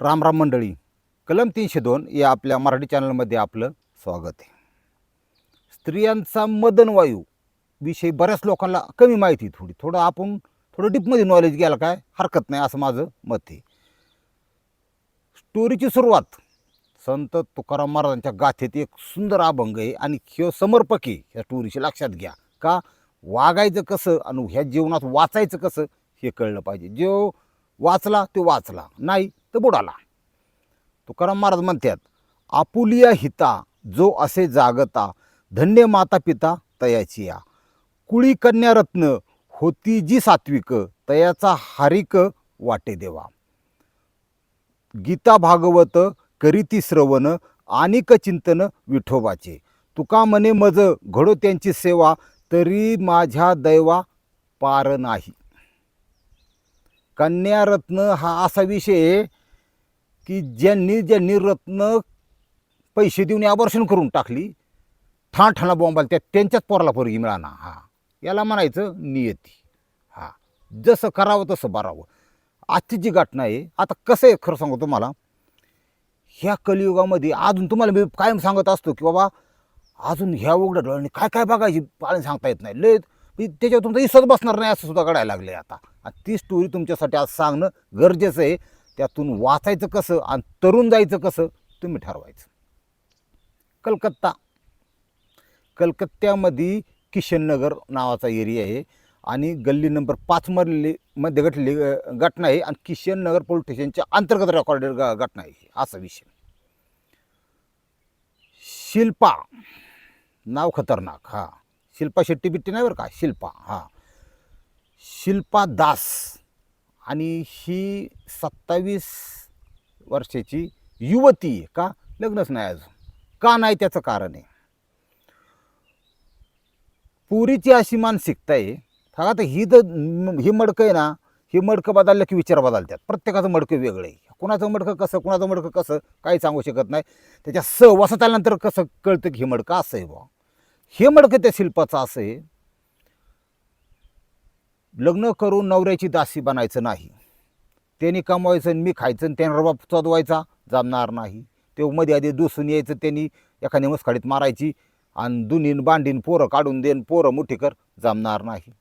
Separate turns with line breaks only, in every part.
राम राम मंडळी कलम तीनशे दोन या आपल्या मराठी चॅनलमध्ये आपलं स्वागत आहे. स्त्रियांचा मदनवायू विषयी बऱ्याच लोकांना कमी माहिती थोडी. थोडं आपण थोडं डीपमध्ये नॉलेज घ्यायला काय हरकत नाही असं माझं मत आहे. स्टोरीची सुरुवात संत तुकाराम महाराजांच्या गाथेत एक सुंदर अभंग आहे आणि ह्यो समर्पक आहे. ह्या स्टोरीशी लक्षात घ्या. का? वागायचं कसं आणि ह्या जीवनात वाचायचं कसं हे कळलं पाहिजे. जो वाचला तो वाचला नाही तर बुडाला. तुकाराम महाराज म्हणतात आपुलिया हिता जो असे जागता धन्य माता पिता तयाची या. कुळी कन्यारत्न होती जी सात्विक तयाचा हारिक वाटे देवा. गीता भागवत करीती श्रवण आनिक चिंतन विठोबाचे. तुका मने मज घडो त्यांची सेवा तरी माझ्या दैवा पार नाही. कन्यारत्न हा असा विषय आहे की ज्यांनी ज्यांनी रत्न पैसे देऊन आवर्षण करून टाकली ठाण ठाणा बॉम्बाल त्या त्यांच्याच पोराला पोरगी मिळाना. हा. याला म्हणायचं नियती. हा. जसं करावं तसं बरावं. आजची जी घटना आहे आता कसं आहे खरं सांगू तुम्हाला? ह्या कलियुगामध्ये अजून तुम्हाला मी कायम सांगत असतो की बाबा अजून ह्या उघड्या डोळ्यांनी काय काय बघायची पाळण सांगता येत नाही. लय म्हणजे त्याच्यावर तुमचा इसच बसणार नाही असं सुद्धा घडायला लागले आता. आणि ती स्टोरी तुमच्यासाठी आज सांगणं गरजेचं आहे. त्यातून वाचायचं कसं आणि तरुण जायचं कसं तुम्ही ठरवायचं. कलकत्ता. कलकत्त्यामध्ये किशननगर नावाचा एरिया आहे आणि गल्ली नंबर पाचमधली मध्ये घटली घटना आहे आणि किशननगर पोलीस स्टेशनच्या अंतर्गत रेकॉर्डेड ग- घटना आहे असा विषय. शिल्पा. नाव खतरनाक हा. शिल्पा शेट्टी बिट्टी नाही बरं का? शिल्पा हां. शिल्पा दास. आणि ही सत्तावीस वर्षाची युवती आहे का? लग्नच नाही अजून. का नाही त्याचं कारण आहे? पुरीची अशी मानसिकता आहे हा आता ही तर ही मडकं आहे ना ही मडकं बदललं की विचार बदलतात प्रत्येकाचं मडकं वेगळं आहे. कुणाचं मडकं कसं कुणाचं मडकं कसं काही सांगू शकत नाही. त्याच्या सहवासात आल्यानंतर कसं कळतं की हे मडकं असं आहे बा हे मडकं त्या शिल्पाचं असं आहे. लग्न करून नवऱ्याची दासी बनायचं नाही. त्यांनी कमवायचं आणि मी खायचं आणि त्यांना रबाब चदवायचा जमणार नाही. ते मध्ये आधी दुसून यायचं त्यांनी एखाद्या मुसखाडीत मारायची आणि दुनीन बांडीन पोरं काढून देन पोरं मोठी कर जमणार नाही.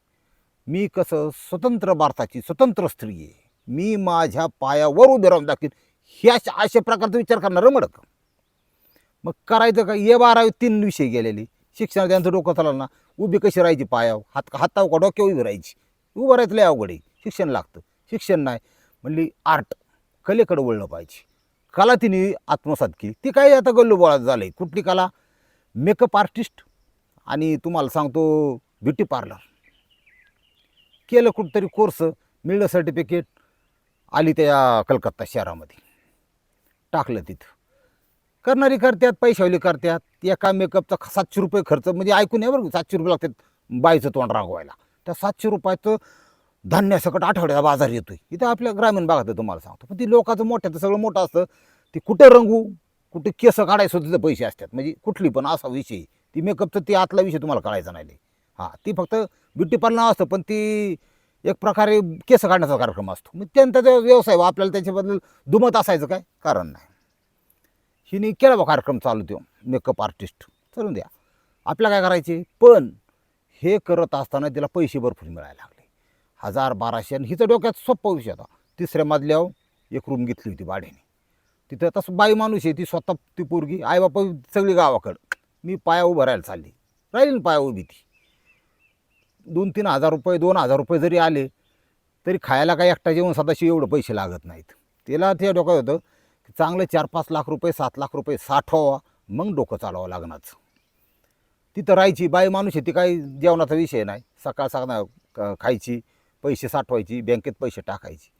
मी कसं स्वतंत्र भारताची स्वतंत्र स्त्री आहे. मी माझ्या पायावर उभे राहून दाखवीन. हे अशा अशा प्रकारचा विचार करणारं मडक. मग करायचं का ये बारावी तीन विषय गेलेली. शिक्षण त्यांचं डोकं चाललं ना उभी कशी राहायची पायाव हात हाताव का डोक्यावर उभी राहायची? उभं राहायचं लय अवघड आहे. शिक्षण लागतं. शिक्षण नाही म्हणली आर्ट कलेकडे वळलं पाहिजे. कला तिने आत्मसात केली. ती काय आता गल्लोबोळा झालं आहे कुठली कला? मेकअप आर्टिस्ट आणि तुम्हाला सांगतो ब्युटी पार्लर. केलं कुठंतरी कोर्स मिळलं सर्टिफिकेट आली त्या कलकत्ता शहरामध्ये. टाकलं तिथं. करणारी करतात पैशावली करतात. एका मेकअपचा सातशे रुपये खर्च म्हणजे ऐकून या बरं सातशे रुपये लागतात बाईचं तोंड रागवायला. त्या सातशे रुपयाचं धान्यासकट आठवड्याचा बाजार येतोय. इथं आपल्या ग्रामीण भागात तुम्हाला सांगतो. पण ती लोकांचं मोठ्याचं सगळं मोठं असतं ती कुठं रंगू कुठे केस काढायचं तिथं पैसे असतात. म्हणजे कुठली पण असा विषय. ती मेकअपचं ती आतला विषय तुम्हाला कळायचा नाही हां ती फक्त ब्युटी पार्लर असतं पण ती एक प्रकारे केस काढण्याचा कार्यक्रम असतो. मग त्यांचा जो व्यवसाय व आपल्याला त्याच्याबद्दल दुमत असायचं काय? कारण नाही. हिने केला बा कार्यक्रम चालू देऊ मेकअप आर्टिस्ट चालून द्या. आपल्या काय करायचे? पण हे करत असताना तिला पैसे भरपूर मिळायला लागले. हजार बाराशे आणि हिचं डोक्यात सोप्पा विषय होता. तिसऱ्या मजल्यावर एक रूम घेतली होती भाड्याने. तिथं तसं बाई माणूस आहे ती स्वतः ती पोरगी आईबापा सगळी गावाकडं. मी पाया उभं राहायला चालली. राहील ना पाया उभी ती. दोन तीन हजार रुपये दोन हजार रुपये जरी आले तरी खायला काय एकटा जेवण सदाशी एवढं पैसे लागत नाहीत. तिला ते डोक्यात होतं चांगले चार पाच लाख रुपये सात लाख रुपये साठवावा मग डोकं चालवावं लागणारच. तिथं राहायची बाई माणूस आहे ती काही जेवणाचा विषय नाही. सकाळ सकाळ क- खायची पैसे साठवायची बँकेत पैसे टाकायची.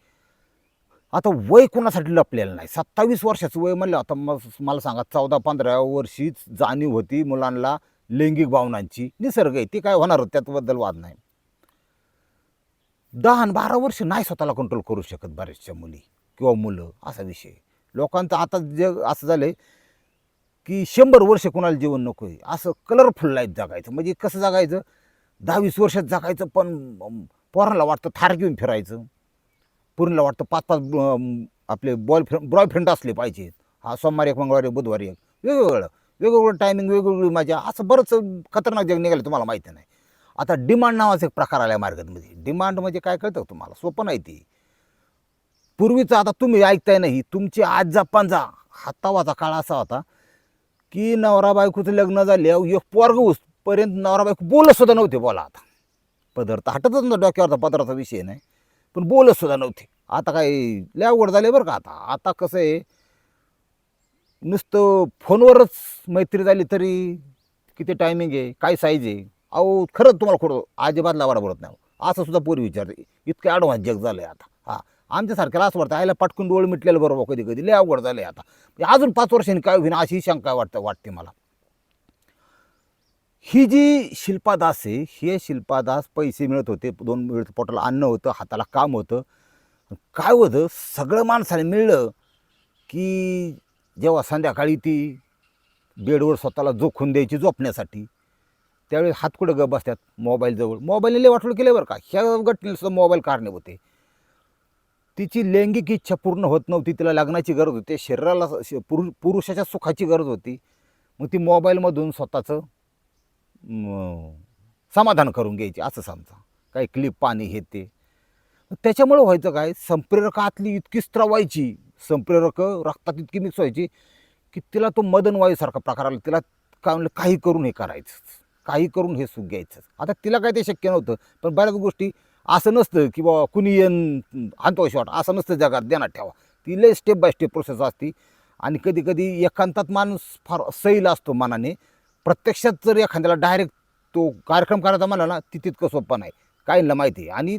आता वय कोणासाठी लपलेलं नाही? सत्तावीस वर्षाचं वय म्हणलं आता मग मला सांगा चौदा पंधरा वर्षीच जाणीव होती मुलांना लैंगिक भावनांची. निसर्ग आहे ती काय होणार होत? त्याबद्दल वाद नाही. दहा आणि बारा वर्ष नाही स्वतःला कंट्रोल करू शकत बऱ्याचशा मुली किंवा मुलं असा विषय लोकांचं आता जग असं झालं आहे की शंभर वर्ष कोणाला जीवन नको आहे असं कलरफुल लाईफ जगायचं. म्हणजे कसं जगायचं? दहा वीस वर्षात जगायचं पण पोरांना वाटतं थार घेऊन फिरायचं. पूर्णला वाटतं पाच पाच आपले बॉयफ्रेंड बॉयफ्रेंड असले पाहिजेत. हा सोमवारी एक मंगळवारी बुधवारी एक. वेगवेगळं. वेगवेगळं टायमिंग वेगवेगळी मजा. असं बरंच खतरनाक जग निघालं तुम्हाला माहिती नाही. आता डिमांड नावाचा एक प्रकार आला आहे मार्केटमध्ये डिमांड म्हणजे काय कळतं तुम्हाला? सोपं नाही ती. पूर्वीचं आता तुम्ही ऐकताय नाही तुमची आजा पांजा हातावाचा काळ असा होता की नवरा बायकोचं लग्न झाले एक पोरग पर्यंत नवरा बायको बोलत सुद्धा नव्हते बोला आता. पदार्थ हटतच नव्हतं डोक्यावरचा पदराचा विषय नाही. पण बोलत सुद्धा नव्हते. आता काय लय अवघड झाले बरं का आता. आता कसं आहे नुसतं फोनवरच मैत्री झाली तरी किती टायमिंग आहे काय साईज आहे. अहो खरंच तुम्हाला खोडं अजिबात लावाडा बोलत नाही. असं सुद्धा पूर्वी विचारते. इतकं ॲडव्हान्स जग झालं आहे आता. हा. आमच्यासारख्याला असं वाटतं. आयला पटकून डोळ मिटलेलं बरोबर कधी कधी. लय अवघड झालं आहे आता. म्हणजे अजून पाच वर्षांनी काय होईन अशी शंका वाटतं वाटते मला. ही जी शिल्पादास आहे हे शिल्पादास पैसे मिळत होते. दोन मिळत पोटाला अन्न होतं हाताला काम होतं. काय होतं? सगळं माणसाने मिळलं की जेव्हा संध्याकाळी ती बेडवर स्वतःला जोखून द्यायची झोपण्यासाठी त्यावेळी हात कुठं गप बसतात? मोबाईलजवळ. मोबाईलने लय वाटलं केलं बरं का. ह्या घटनेला सुद्धा मोबाईल कारणे होते तिची लैंगिक इच्छा पूर्ण होत नव्हती. तिला लग्नाची गरज होती. शरीराला श- पुरु पुरुषाच्या सुखाची गरज होती. मग ती मोबाईलमधून स्वतःचं समाधान करून घ्यायची. असं समजा. काही क्लिप पाणी हे ते. त्याच्यामुळे व्हायचं काय? संप्रेरकातली इतकी स्त्रवायची. संप्रेरक रक्तात इतकी मिक्स व्हायची की तिला तो मदन वायूसारखा प्रकार आला. तिला काय म्हणलं काही करून हे करायचं काही करून हे सुख घ्यायचं आता तिला काय ते शक्य नव्हतं. पण बऱ्याच गोष्टी असं नसतं की बाबा कुणी येन हातो शॉट असं नसतं जगात ध्यानात ठेवा. ती लय स्टेप बाय स्टेप प्रोसेस असती. आणि कधी कधी एकांतात माणूस फार सैल असतो मनाने. प्रत्यक्षात जर एखाद्याला डायरेक्ट तो कार्यक्रम करायचा म्हणला ना ती तितकं सोपं नाही. काहींना माहिती आहे. आणि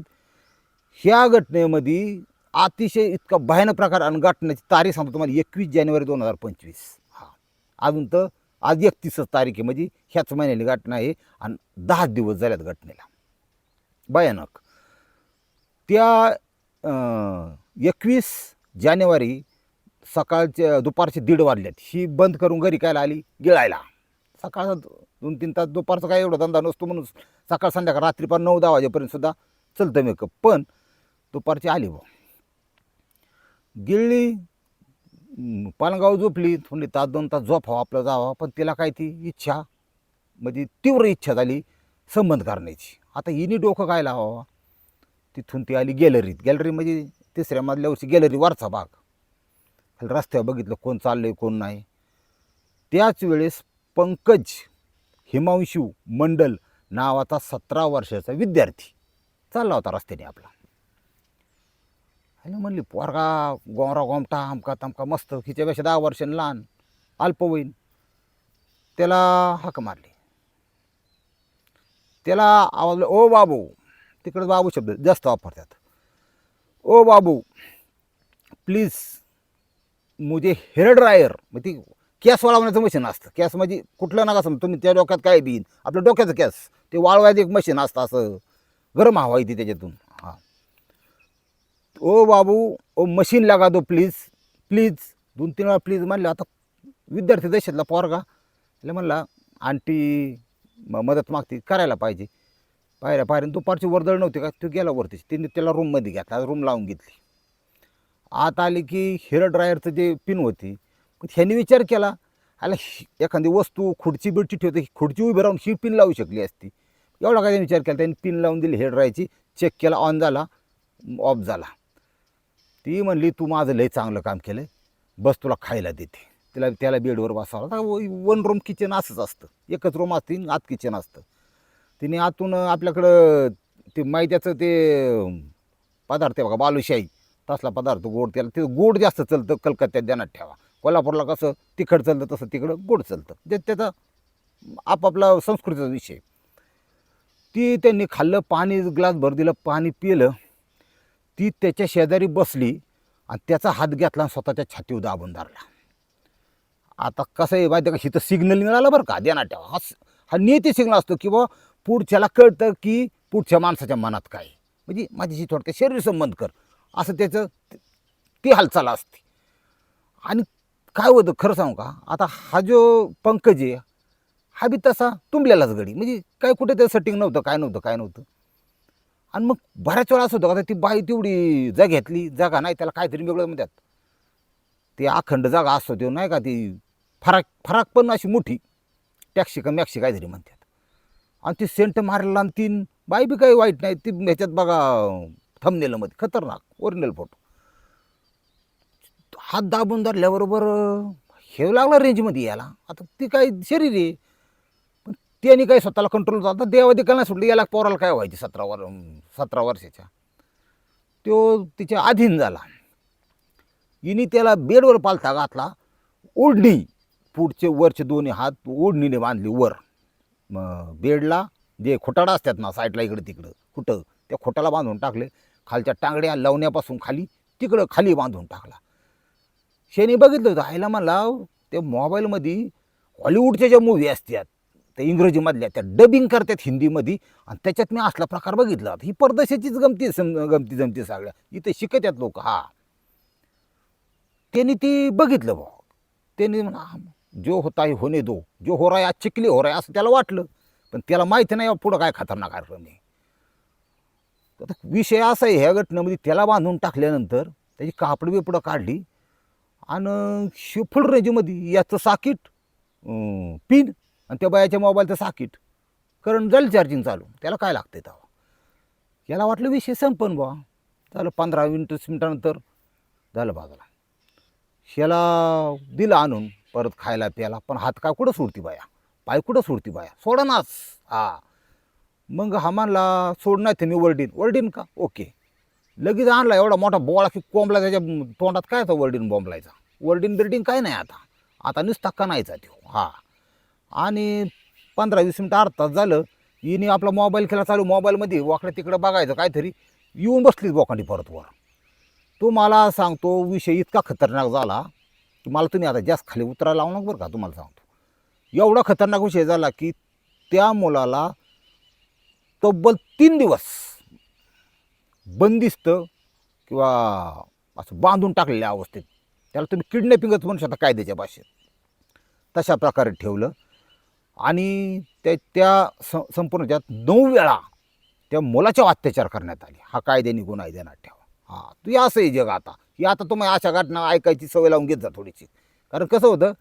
ह्या घटनेमध्ये अतिशय इतका भयानक प्रकार आणि घटनेची तारीख सांगतो तुम्हाला एकवीस जानेवारी दोन हजार पंचवीस. हां. अजून तर आज एकतीसच तारीख आहे. म्हणजे ह्याच महिन्याची घटना आहे आणि दहा दिवस झाल्यात घटनेला. भयानक. त्या एकवीस जानेवारी सकाळच्या दुपारचे दीड वाजल्यात ही बंद करून घरी कायला आली? गिळायला. सकाळचा दोन तीन तास दुपारचा काय एवढा धंदा नसतो म्हणून सकाळ संध्याकाळ रात्री पण नऊ दहा वाजेपर्यंत सुद्धा चलतं मेकअप पण दुपारची आली बा गिळली पालगाव झोपली थोडी तास दोन तास झोपावं आपलं जावं पण तिला काय ती इच्छा म्हणजे तीव्र इच्छा झाली संबंध करण्याची. आता हिने डोकं काय लावावं? तिथून ती आली गॅलरीत गॅलरी म्हणजे तिसऱ्या मजल्यावरची गॅलरी वरचा भाग. खाली रस्त्यावर बघितलं कोण चाललंय कोण नाही. त्याच वेळेस पंकज हिमांशू मंडल नावाचा सतरा वर्षाचा विद्यार्थी चालला होता रस्त्याने आपला. आणि म्हणली पोरगा गोमरा गोमटा आमका तमका मस्त हिच्यापेक्षा दहा वर्षांनी लहान अल्पवयीन त्याला हाक मारली. त्याला आवाजलं ओ बाबू तिकडे बाबू शब्द जास्त वापरतात. ओ बाबू प्लीज मुझे हेअर ड्रायर मग ती कॅस वाळवण्याचं मशीन असतं. कॅस म्हणजे कुठलं नका समजा तुम्ही त्या डोक्यात काय बीन आपलं डोक्याचं कॅस ते वाळवायचं एक मशीन असतं असं. गरम हवा येते त्याच्यातून. हां. ओ बाबू ओ मशीन लागा दो प्लीज प्लीज दोन तीन वेळा प्लीज म्हणलं आता विद्यार्थी दशेतला पोरगा. म्हणला आंटी मदत मागते करायला पाहिजे. पायऱ्या पायऱ्या दुपारची वर्दळ नव्हती का? तो गेला वरतीच तिने त्याला रूममध्ये घेतला. रूम लावून घेतली. आत आली की हेअर ड्रायरचं जे पिन होती ह्याने विचार केला. आला एखादी वस्तू खुर्ची बिडची ठेवते. खुर्ची उभी राहून ही पिन लावू शकली असती. एवढा काय विचार केला? त्यांनी पिन लावून दिली हेअर ड्रायरची चेक केला. ऑन झाला. ऑफ झाला. ती म्हणली तू माझं लय चांगलं काम केलं बस तुला खायला देते. तिला त्याला बेडवर बसावं वन रूम किचन असंच असतं. एकच रूम असते आणि आत किचन असतं. तिने आतून आपल्याकडं ते मैद्याचं ते पदार्थ आहे बघा बालुशाही. तसला पदार्थ गोड त्याला ते गोड जास्त चालतं कलकत्त्यात ध्यानात ठेवा. कोल्हापूरला कसं तिखट चालतं तसं तिकडं गोड चालतं. ते त्याचा आपापला संस्कृतीचा विषय. ती त्यांनी खाल्लं पाणी ग्लास भर दिलं पाणी पिलं. ती त्याच्या शेजारी बसली आणि त्याचा हात घेतला आणि स्वतःच्या छातीवर दाबून धरला. आता कसं आहे माहिती का हिथं सिग्नल मिळाला बरं का देणार ठेवा. हा स- हा नियती सिग्नल असतो की बुवा पुढच्याला कळतं की पुढच्या माणसाच्या मनात काय म्हणजे माझ्याशी थोडक्यात शरीर संबंध कर. असं त्याचं ती हालचाल असते. आणि काय होतं खरं सांगू का? आता हा जो पंकज आहे हा बी तसा तुंबलेलाच गडी. म्हणजे काय कुठे त्याचं सेटिंग नव्हतं काय नव्हतं काय नव्हतं. आणि मग बऱ्याच वेळा असं होतं का ती बाई तेवढी जाग घेतली जागा नाही त्याला काहीतरी वेगळं म्हणतात. ते अखंड जागा असतो तो नाही का ती फराक फराक पण अशी मोठी. टॅक्सी का मॅक्सी काहीतरी म्हणतात. आणि ती सेंट मारलेला आणि तीन बाई बी काही वाईट नाही. ती ह्याच्यात बघा थंबनेलमध्ये खतरनाक ओरिजिनल फोटो हात दाबून धरल्याबरोबर अं, हे लागला रेंजमध्ये यायला. आता ती काय शरीर आहे. पण त्याने काही स्वतःला कंट्रोल झाला. देवा दिकायला नाही सुटली याला पोराला काय व्हायची सतरा वर सतरा वर्षाच्या? तो तिच्या अधीन झाला. हिने त्याला बेडवर पालथा घातला. ओढणी पुढचे वरचे दोन्ही हात ओढणीने बांधली वर. बेडला जे खोटाडा असतात ना साईडला इकडं तिकडं कुठं त्या खोटाला बांधून टाकले. खालच्या टांगड्या लावण्यापासून खाली तिकडं खाली बांधून टाकला. शेनी बघितलं होतं आईला म्हणला ते मोबाईलमध्ये हॉलिवूडच्या ज्या मूवी असतात त्या इंग्रजीमधल्या त्या डबिंग करतात हिंदीमध्ये आणि त्याच्यात मी असला प्रकार बघितला. ही परदेशाचीच गमती सम गमती जमती सगळ्या. इथे शिकत आहेत लोक हा. त्यांनी ती बघितलं भाऊ. त्यांनी म्हणा जो होता आहे होणे दो. जो हो रहा आज चिकली हो रहा असं त्याला वाटलं. पण त्याला माहिती नाही पुढं काय खतरनाक कार्यक्रम आहे. तर आता विषय असा आहे ह्या घटनेमध्ये त्याला बांधून टाकल्यानंतर त्याची कापड बिपडं काढली आणि शिफुल रेंजमध्ये याचं साकीट पिन आणि त्या बायाच्या मोबाईलचं साकीट करंट जाईल चार्जिंग चालू. त्याला काय लागते तेव्हा? याला वाटलं विषय संपन बा झालं पंधरा मिनटं मिनटानंतर झालं बाजूला ह्याला दिलं आणून. परत खायला प्यायला. पण हात काय कुठं सोडती बाया? पाय कुठं सोडती बाया? सोडा नाच हा. मग हा म्हणला सोड नाही ते मी वरडीन. वरडीन का? ओके. लगेच आणला एवढा मोठा बोळा की कोंबला त्याच्या तोंडात काय होता वर्डीन बॉम्बलायचा वर्डीन बिर्डीन काय नाही आता. आता नुसता कणायचा तो. हा. आणि पंधरा वीस मिनटं अर्धा तास झालं. हिने आपला मोबाईल केला चालू. मोबाईलमध्ये वाकडं तिकडं बघायचं काहीतरी. येऊन बसलीच बोकांडी परत वर तो मला सांगतो विषय इतका खतरनाक झाला. की मला तुम्ही आता जास्त खाली उतरायला लावू नका बरं का तुम्हाला सांगतो. एवढा खतरनाक विषय झाला की त्या मुलाला तब्बल तीन दिवस बंदिस्त किंवा असं बांधून टाकलेल्या अवस्थेत त्याला तुम्ही किडनॅपिंगच म्हणू शकता कायद्याच्या भाषेत. तशा प्रकारे ठेवलं आणि त्या त्या स संपूर्ण ज्यात नऊ वेळा त्या मुलाच्या अत्याचार करण्यात आले. हा कायद्याने गुन्हा आहे देण्यात ठेवा हां तू असं आहे जग आता. ही आता तुम्ही अशा घटना ऐकायची सवय लावून घेत जा थोडीशी. कारण कसं होतं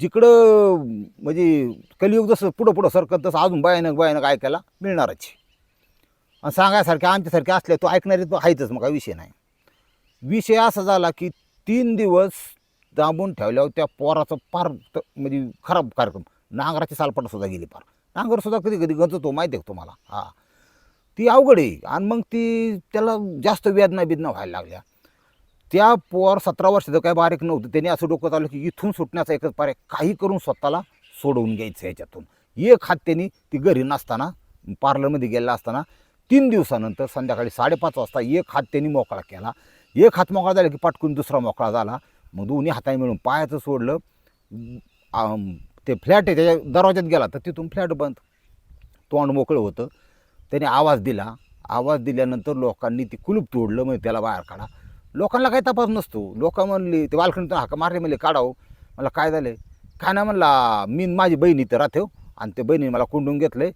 जिकडं म्हणजे कलियुग जसं पुढं पुढं सरकत तसं अजून भयानक भयानक ऐकायला मिळणारच आणि सांगायसारखे आमच्यासारखे असले तो ऐकणारे तो आहेतच मग काय विषय नाही. विषय असा झाला की तीन दिवस दाबून ठेवल्यावर त्या पोराचं फार म्हणजे खराब कार्यक्रम. नांगराची सालपटसुद्धा गेली फार. नांगरसुद्धा कधी कधी गंजतो माहिती आहे तुम्हाला? हां. ती अवघड आहे. आणि मग ती त्याला जास्त वेदना बिदना व्हायला लागल्या. त्या पोर सतरा वर्षाचं काय बारीक नव्हतं. त्याने असं डोकं चाललं की इथून सुटण्याचा एकच पर्याय काही करून स्वतःला सोडवून घ्यायचं याच्यातून. एक हात त्यांनी ती घरी नसताना पार्लरमध्ये गेलेला असताना तीन दिवसानंतर संध्याकाळी साडेपाच वाजता एक हात त्यांनी मोकळा केला. एक हात मोकळा झाला की पटकून दुसरा मोकळा झाला. मग दोन्ही हाताने मिळून पायाचं सोडलं. ते फ्लॅट आहे त्याच्या दरवाज्यात गेला तर तिथून फ्लॅट बंद. तोंड मोकळं होतं. त्याने आवाज दिला. आवाज दिल्यानंतर लोकांनी ती कुलूप तोडलं म्हणजे त्याला बाहेर काढा. लोकांना काही तपास नसतो. लोक म्हणली ते बालखंडीतून हाका मारले म्हणले काढावं मला काय झालं काय नाही म्हणला मी माझी बहीण इथं राहते. हो. आणि त्या बहिणीने मला कुंडून घेतलं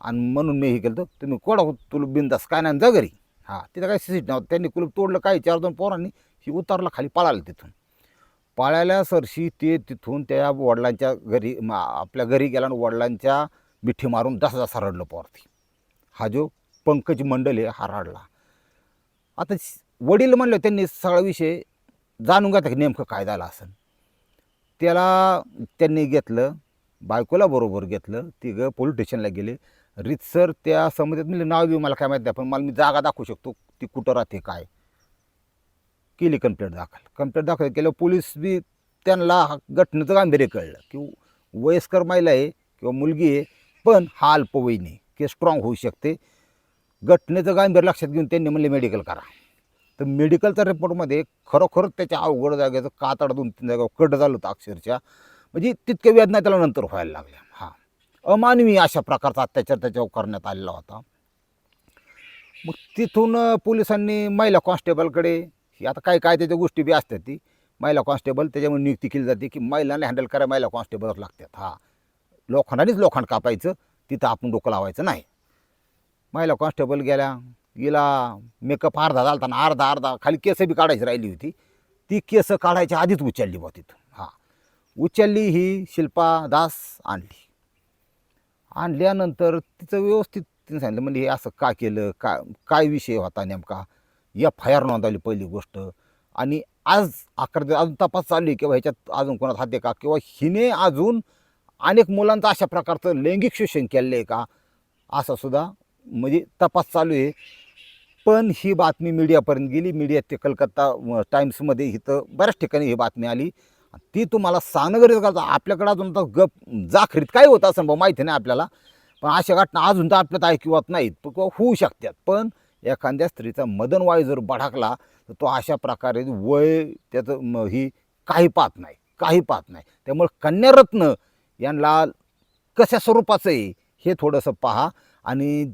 आणि म्हणून मी हे केलं तुम्ही कोडा हो, तुला बिंदास काय नाही जा घरी. हां तिथं काही सिसिट नव्हतं. त्यांनी कुलूप तोडलं काही चार दोन पोरांनी ही उतारला खाली पळाला तिथून. पाळायला सरशी ते तिथून त्या वडिलांच्या घरी आपल्या घरी गेला आणि वडिलांच्या मिठी मारून जसा जसा रडलं पोरती हा जो पंकज मंडल आहे हा रडला. आता वडील म्हणलं त्यांनी सगळा विषय जाणून घेतला की नेमकं काय झालं असं त्याला त्यांनी घेतलं बायकोला बरोबर घेतलं तिघं पोलीस स्टेशनला गेले. रितसर त्या समजत म्हणजे नाव बी मला काय माहीत नाही पण मला मी जागा दाखवू शकतो ती कुठं राहते काय? केली कंप्लेंट दाखल. कंप्लेंट दाखल केल्यावर पोलीस बी त्यांना हा घटनेचं गांभीर्य कळलं की वयस्कर महिला आहे किंवा मुलगी आहे पण हा अल्पवयीन आहे. की स्ट्रॉंग होऊ शकते. घटनेचं गांभीर्य लक्षात घेऊन त्यांनी म्हणले मेडिकल करा. तर मेडिकलच्या रिपोर्टमध्ये खरोखरच त्याच्या अवघड जागेचं कातड दोन तीन जागा कट झालं होतं अक्षरशः. म्हणजे तितक्या वेदना त्याला नंतर व्हायला लागल्या. हां. अमानवी अशा प्रकारचा अत्याचार त्याच्यावर करण्यात आलेला होता. मग तिथून पोलिसांनी महिला कॉन्स्टेबलकडे ही आता काय काय त्याच्या गोष्टी बी असतात ती. महिला कॉन्स्टेबल त्याच्यामुळे नियुक्ती केली जाते की महिलांना हँडल करायला महिला कॉन्स्टेबलच लागतात. हां. लोखंडानेच लोखंड कापायचं. तिथं आपण डोकं लावायचं नाही. महिला कॉन्स्टेबल गेल्या हिला मेकअप अर्धा झाला ना अर्धा अर्धा खाली केस बी काढायची राहिली होती. ती केस काढायच्या आधीच उचलली बा तिथं हां. उचलली ही शिल्पा दास आणली. आणल्यानंतर तिचं व्यवस्थित तिने सांगितलं म्हणजे हे असं का केलं? का काय विषय होता नेमका? एफ आय आर नोंदवली पहिली गोष्ट. आणि आज अकरा दिवस अजून तपास चालू आहे किंवा ह्याच्यात अजून कोणात हात आहे का? किंवा हिने अजून अनेक मुलांचं अशा प्रकारचं लैंगिक शोषण केलेलं आहे का? असा सुद्धा म्हणजे तपास चालू आहे. पण ही बातमी मीडियापर्यंत गेली. मीडिया ते कलकत्ता टाईम्समध्ये इथं बऱ्याच ठिकाणी ही बातमी आली. ती तुम्हाला सांगणं गरजेचं का? आपल्याकडं अजून तर गप जाखरीत काय होतं असं भाऊ? माहिती नाही आपल्याला. पण अशा घटना अजून तर आपल्यात ऐकिवत नाहीत. किंवा होऊ शकतात. पण एखाद्या स्त्रीचा मदन वायू जर भडकला तर तो अशा प्रकारे वय त्याचं ही काही पाहत नाही. काही पाहत नाही. त्यामुळे कन्यारत्न यांना कशा स्वरूपाचं आहे हे थोडंसं पहा. आणि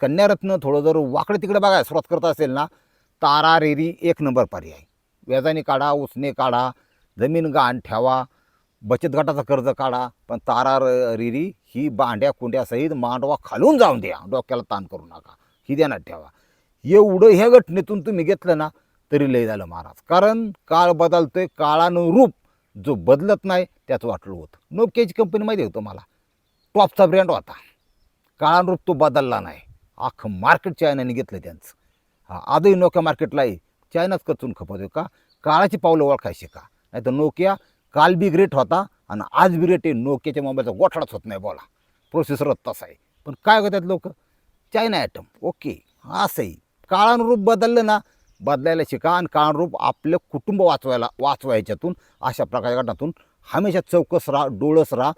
कन्यारत्न थोडं जर वाकडं तिकडे बघायला सुरुवात करत असेल ना तारा रेरी एक नंबर पर्याय. व्याजाने काढा उसने काढा जमीन गहाण ठेवा बचत गटाचं कर्ज काढा पण तारा र- रिरी ही बांड्या कुंड्यासहित मांडवा खालून जाऊन द्या. डोक्याला ताण करू नका. ही ध्यानात ठेवा. एवढं ह्या घटनेतून तुम्ही घेतलं ना तरी लय झालं महाराज. कारण काळ बदलतोय काळानुरूप जो बदलत नाही त्याचं वाटलं होतं. नोकियाची कंपनी माहिती होतं मला टॉपचा ब्रँड होता. काळानुरूप तो बदलला नाही. अख्खं मार्केट चायनाने घेतलं त्यांचं. हा आजही नोकिया मार्केटलाही चायनाच कचून खपत का? काळाची पावलं ओळखायची का? नाही तर नोकिया काल बी ग्रेट होता आणि आज बी ग्रेट आहे. नोकियाच्या मोबाईलचा गोठाडाच होत नाही बोला. प्रोसेसरच तसा आहे. पण काय करतात लोक? चायना ॲटम ओके असंही काळानुरूप बदललं ना बदलायला शिका आणि कानरूप आपलं कुटुंब वाचवायला वाचवा याच्यातून अशा प्रकारच्या घटनातून हमेशा चौकस राहा डोळस राहा.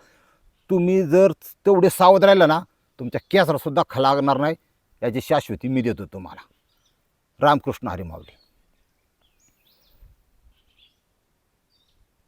तुम्ही जर तेवढे सावध राहिलं ना तुमच्या केसरासुद्धा खलागणार नाही. याची शाश्वती मी देतो तुम्हाला. रामकृष्ण हरी माऊली.